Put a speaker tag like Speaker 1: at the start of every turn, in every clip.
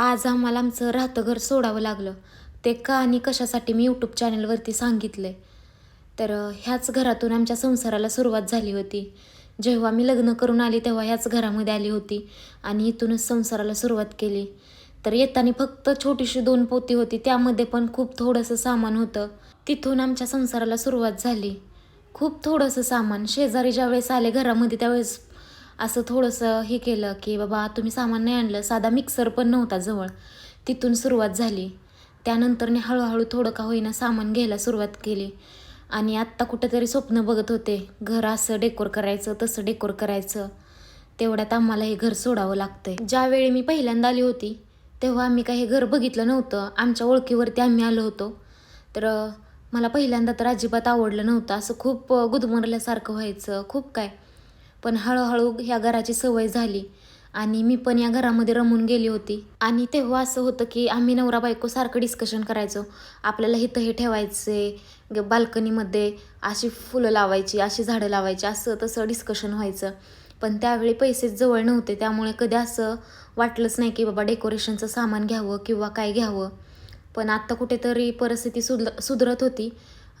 Speaker 1: आज आम्हाला आमचं राहतं घर सोडावं लागलं. ते का आणि कशासाठी मी यूट्यूब चॅनलवरती सांगितलं आहे तर ह्याच घरातून आमच्या संसाराला सुरुवात झाली होती. जेव्हा मी लग्न करून आली तेव्हा ह्याच घरामध्ये आली होती आणि इथूनच संसाराला सुरुवात केली. तर येताना फक्त छोटीशी दोन पोती होती त्यामध्ये पण खूप थोडंसं सामान होतं. तिथून आमच्या संसाराला सुरुवात झाली. खूप थोडंसं सामान. शेजारी ज्यावेळेस आले घरामध्ये त्यावेळेस असं थोडंसं हे केलं की बाबा तुम्ही सामान नाही आणलं साधा मिक्सर पण नव्हता जवळ. तिथून सुरुवात झाली. त्यानंतरने हळूहळू थोडं का होईना सामान घ्यायला सुरुवात केली. आणि आत्ता कुठेतरी स्वप्न बघत होते घर असं डेकोर करायचं तसं डेकोर करायचं. तेवढ्यात आम्हाला हे घर सोडावं लागतंय. ज्यावेळी मी पहिल्यांदा आली होती तेव्हा आम्ही काही हे घर बघितलं नव्हतं. आमच्या ओळखीवरती आम्ही आलो होतो. तर मला पहिल्यांदा तर अजिबात आवडलं नव्हतं. असं खूप गुदमरल्यासारखं व्हायचं खूप काय. पण हळूहळू ह्या घराची सवय झाली. आणि मी पण या घरामध्ये रमून गेली होती. आणि तेव्हा असं होतं की आम्ही नवरा बायको सारखं डिस्कशन करायचो. आपल्याला इथं हे ठेवायचे ग- बाल्कनीमध्ये अशी फुलं लावायची अशी झाडं लावायची असं तसं डिस्कशन व्हायचं. पण त्यावेळी पैसेच जवळ नव्हते. त्यामुळे कधी असं वाटलंच नाही की बाबा डेकोरेशनचं सामान घ्यावं किंवा काय घ्यावं. पण आत्ता कुठेतरी परिस्थिती सुध सुधरत होती.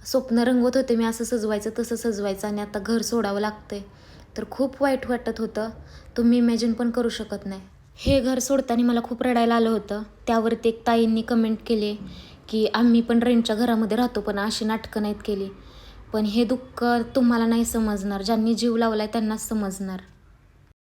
Speaker 1: स्वप्न रंगवत होते मी असं सजवायचं तसं सजवायचं आणि आता घर सोडावं लागतंय. तर खूप वाईट वाटत होतं. तुम्ही इमॅजिन पण करू शकत नाही. हे घर सोडताना मला खूप रडायला आलं होतं. त्यावरती एक ताईंनी कमेंट केले की आम्ही पण रेंटच्या घरामध्ये राहतो पण अशी नाटकं नाहीत केली. पण हे दुःख तुम्हाला नाही समजणार. ज्यांनी जीव लावला आहे त्यांनाच समजणार.